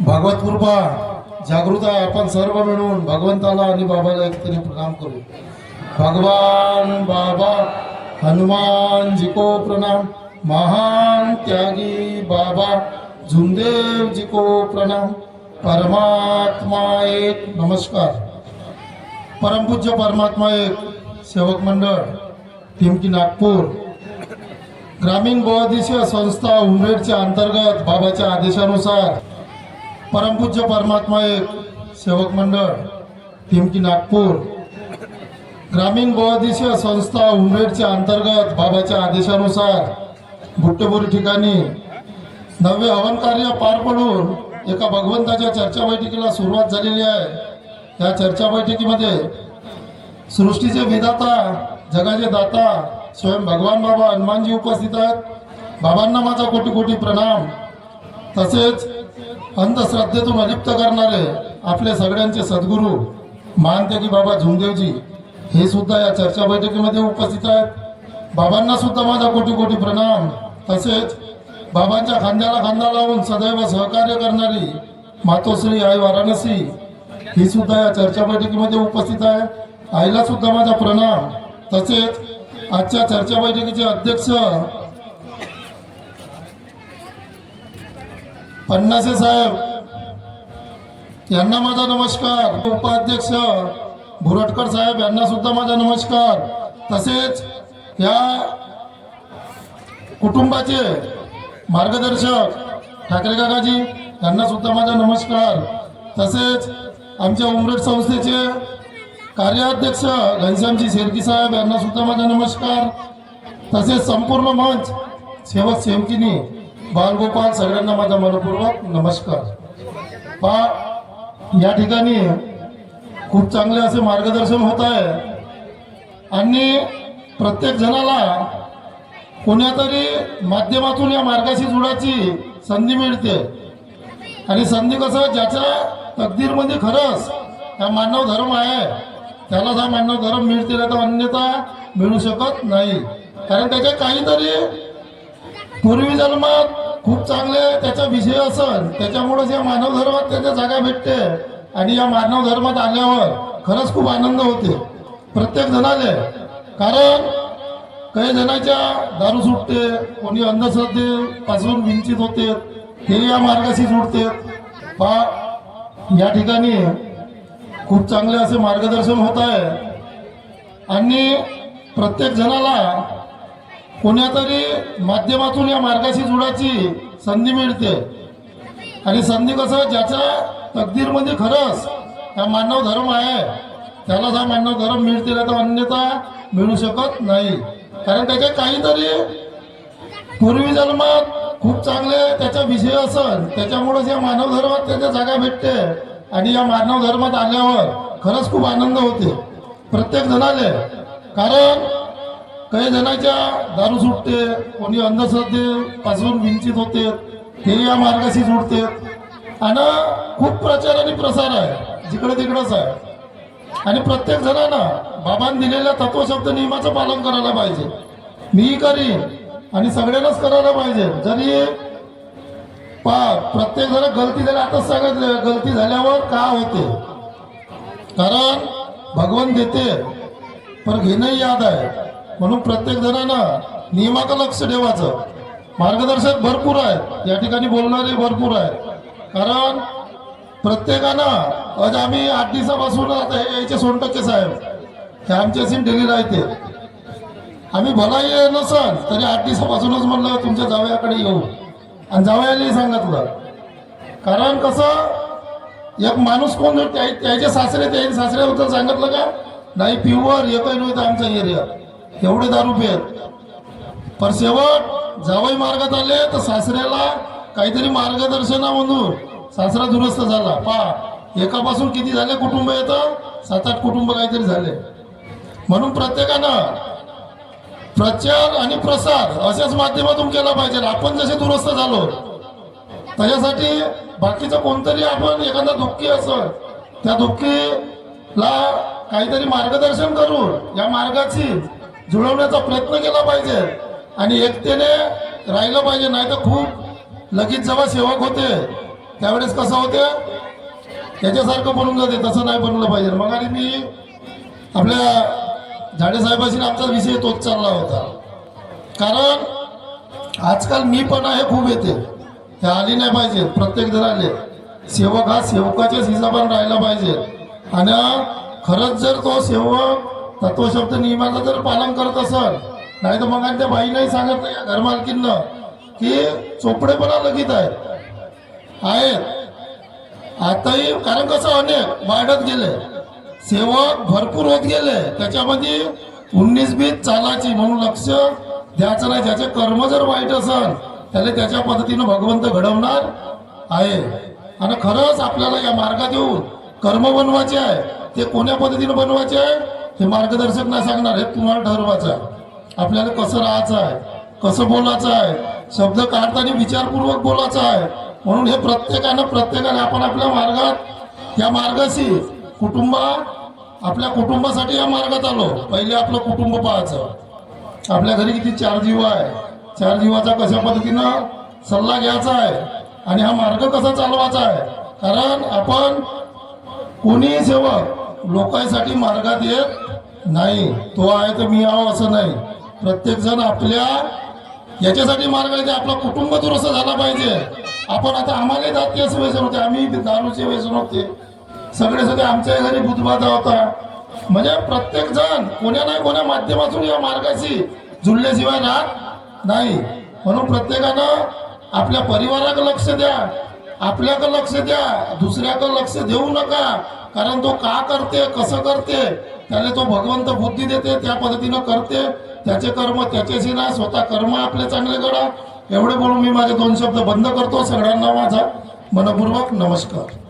भागवत कृपा जागृत आहे आपण सर्व मिळून भगवंताला आणि बाबाला एकतरी प्रणाम करू. भगवान बाबा हनुमान जी को प्रणाम. महान त्यागी बाबा झुमदेव जी को प्रणाम. परमात्मा एक नमस्कार. परमपूज्य परमात्मा एक सेवक मंडळ टिमकी नागपूर. ग्रामीण बहुद्देशीय संस्था उमरेडच्या अंतर्गत बाबाच्या आदेशानुसार परमपूज्य परमात्मा एक सेवक मंडळ टिमकी नागपूर. ग्रामीण बहुद्देशीय संस्था उमरेडच्या अंतर्गत बाबाच्या आदेशानुसार बुट्टेबोरी ठिकाणी नवे हवन कार्य पार पडून एका भगवंताच्या चर्चा बैठकीला सुरुवात झालेली आहे. या चर्चा बैठकीमध्ये सृष्टीचे विधाता जगाचे दाता स्वयं भगवान बाबा हनुमानजी उपस्थित आहेत. बाबांना माझा कोटी कोटी प्रणाम. तसेच अंधश्रद्धेतून अलिप्त करणारे आपले सगळ्यांचे सद्गुरू मानते की बाबा झुमदेवजी हे सुद्धा या चर्चा बैठकीमध्ये उपस्थित आहेत. बाबांना सुद्धा माझा कोटी कोटी प्रणाम. तसेच बाबांच्या खांद्याला खांदा लावून सदैव सहकार्य करणारी मातोश्री आई वाराणसी ही सुद्धा या चर्चा बैठकीमध्ये उपस्थित आहे. आईला सुद्धा माझा प्रणाम. तसेच आजच्या चर्चा बैठकीचे अध्यक्ष पन्नासे साहेब यांना माझा नमस्कार. उपाध्यक्ष भुरटकर साहेब यांना सुद्धा माझा नमस्कार. तसेच या कुटुंबाचे मार्गदर्शक ठाकरे काकाजी यांना सुद्धा माझा नमस्कार. तसेच आमच्या उमरेड संस्थेचे कार्याध्यक्ष घनश्यामजी शेरकी साहेब यांना सुद्धा माझा नमस्कार. तसेच संपूर्ण मंच सेवक सेवकिनी बालगोपाल सगळ्यांना माझा मनपूर्वक नमस्कार. पा या ठिकाणी खूप चांगले असे मार्गदर्शन होत आहे. आणि प्रत्येक जणाला कोणातरी माध्यमातून या मार्गाशी जुडायची संधी मिळते. आणि संधी कसं ज्याच्या तकदीरमध्ये खरंच हा मानव धर्म आहे त्यालाच हा मानव धर्म मिळते तर अन्यथा मिळू शकत नाही. कारण त्याच्या काहीतरी पूर्वी जन्मात खूप चांगले त्याचा विषय असन त्याच्यामुळेच या मानव धर्मात त्याच्या जागा भेटते. आणि या मानव धर्मात आल्यावर खरंच खूप आनंद होते. प्रत्येक जणाले. कारण काही जणाच्या दारू सुटते कोणी अंधश्रद्धेपासून विंचित होते हे या मार्गाशी जुडते पा या ठिकाणी खूप चांगले असे मार्गदर्शन होत आहे. आणि प्रत्येक जणाला कोणातरी माध्यमातून या मार्गाशी जुडायची संधी मिळते. आणि संधी कसं ज्याच्या तकदीरमध्ये खरंच हा मानव धर्म आहे त्यालाच हा मानव धर्म मिळते तर अन्यथा मिळू शकत नाही. कारण त्याच्या काहीतरी पूर्वी जन्मात खूप चांगले त्याचा विषय असन त्याच्यामुळेच या मानव धर्मात त्याच्या जागा भेटते. आणि या मानव धर्मात आल्यावर खरंच खूप आनंद होते. प्रत्येक जणाले. कारण काही जणांच्या दारू सुटते कोणी अंधश्रद्धे पासून विंचित होते हे या मार्गाशी जुडते आणि खूप प्रचार आणि प्रसार आहे जिकडे तिकडंच आहे. आणि प्रत्येक जणांना बाबांनी दिलेल्या तत्वशब्द नियमाचं पालन करायला पाहिजे. मी करीन आणि सगळ्यांनाच करायला पाहिजे. जरी पा प्रत्येक जण गलती झाली आताच सांगितलं गलती झाल्यावर का होते? कारण भगवान देते पण घेणंही याद आहे. म्हणून प्रत्येक जणांना नियमाकडे लक्ष ठेवायचं. मार्गदर्शक भरपूर आहेत. या ठिकाणी बोलणारे भरपूर आहेत. कारण प्रत्येकानं आज आम्ही आठ दिवसापासून आता हे यायचे सोनटक्के साहेब. हे आमच्याशी डेली राहते आम्ही भलाही नसल तरी आठ दिवसापासूनच म्हणलं तुमच्या जावयाकडे येऊ. आणि जावयालाही सांगितलं. कारण कसं एक माणूस कोण त्या- त्याचे सासरे त्याचे सासऱ्याबद्दल सांगितलं का? नाही प्युअर एकही नव्हतं आमचा एरिया एवढे दारू पेत पर शेवट जावई मार्गात आले तर सासऱ्याला काहीतरी मार्गदर्शना म्हणून सासरा दुरुस्त झाला. पा एकापासून किती झाले कुटुंब येतं सात आठ कुटुंब काहीतरी झाले. म्हणून प्रत्येकानं प्रचार आणि प्रसार अशाच माध्यमातून केला पाहिजे. आपण जसे दुरुस्त झालो त्याच्यासाठी बाकीचं कोणतरी आपण एखादा दुःखी असं त्या दुःखीला काहीतरी मार्गदर्शन करून या मार्गाची जुळवण्याचा प्रयत्न केला पाहिजे. आणि एकतेने राहिलं पाहिजे नाही तर खूप लगेच जेव्हा सेवक होते त्यावेळेस कसं होते? त्याच्यासारखं बनून जाते तसं नाही बनवलं पाहिजे. मग आणि मी आपल्या झाडेसाहेबाशी आमचा विषय तोच चालला होता. कारण आजकाल मी पण आहे खूप येते. हे आली नाही पाहिजे प्रत्येक जण आले. सेवक हा सेवकाच्याच हिशोबाने राहिला पाहिजे. आणि खरंच जर तो सेवक तत्वशब्द नियमाचं जर पालन करत असल नाही तर मग आणि त्या बाईलाही सांगत नाही घर घरमालकींना की चोपडेपणा लगीत आहे. आहेत आताही कारण कसं अनेक वाढत गेले. सेवक भरपूर होत गेले. त्याच्यामध्ये उन्नीस बीत चालाची म्हणून लक्ष द्यायचं नाही. ज्याचे कर्म जर वाईट असेल त्याला त्याच्या पद्धतीनं भगवंत घडवणार आहे. आणि खरंच आपल्याला या मार्गात येऊन कर्म बनवायचे आहे. ते कोण्या पद्धतीनं बनवायचे आहे? हे मार्गदर्शक नाही सांगणार हे तुम्हाला ठरवायचं आहे. आपल्याला कसं राहायचं आहे कसं बोलायचं आहे शब्द काढताना विचारपूर्वक बोलायचं आहे. म्हणून हे प्रत्येकानं प्रत्येकाने आपण आपल्या मार्गात या मार्गाशी कुटुंब आपल्या कुटुंबासाठी या मार्गात आलो. पहिले आपलं कुटुंब पाहायचं. आपल्या घरी किती चार जीव आहे? चार जीवाचा कशा पद्धतीनं सल्ला घ्यायचा आहे? आणि हा मार्ग कसा चालवायचा आहे? कारण आपण कोणीही सेवक लोकांसाठी मार्गात येत नाही तो आहे तर मी आहो असं नाही. प्रत्येक जण आपल्या याच्यासाठी मार्ग येते आपला कुटुंब दुरुस्त झाला पाहिजे. आपण आता आम्हाला जाती असं व्यसन होते आम्ही दारूचे व्यसन होते सगळे सगळे आमच्या घरी बुधबाधा होता. म्हणजे प्रत्येक जण कोण्या नाही कोण्या माध्यमातून या मार्गाशी जुळल्याशिवाय राहत नाही. म्हणून प्रत्येकानं आपल्या परिवाराकडे लक्ष द्या. आपल्याकडे लक्ष द्या. दुसऱ्याकडे लक्ष देऊ नका. कारण तो का करते कसं करते त्याला तो भगवंत बुद्धी देते त्या पद्धतीनं करते. त्याचे कर्म त्याच्याशी ना स्वतः कर्म आपले चांगले करा. एवढे बोलून मी माझे दोन शब्द बंद करतो. सगळ्यांना माझा मनपूर्वक नमस्कार.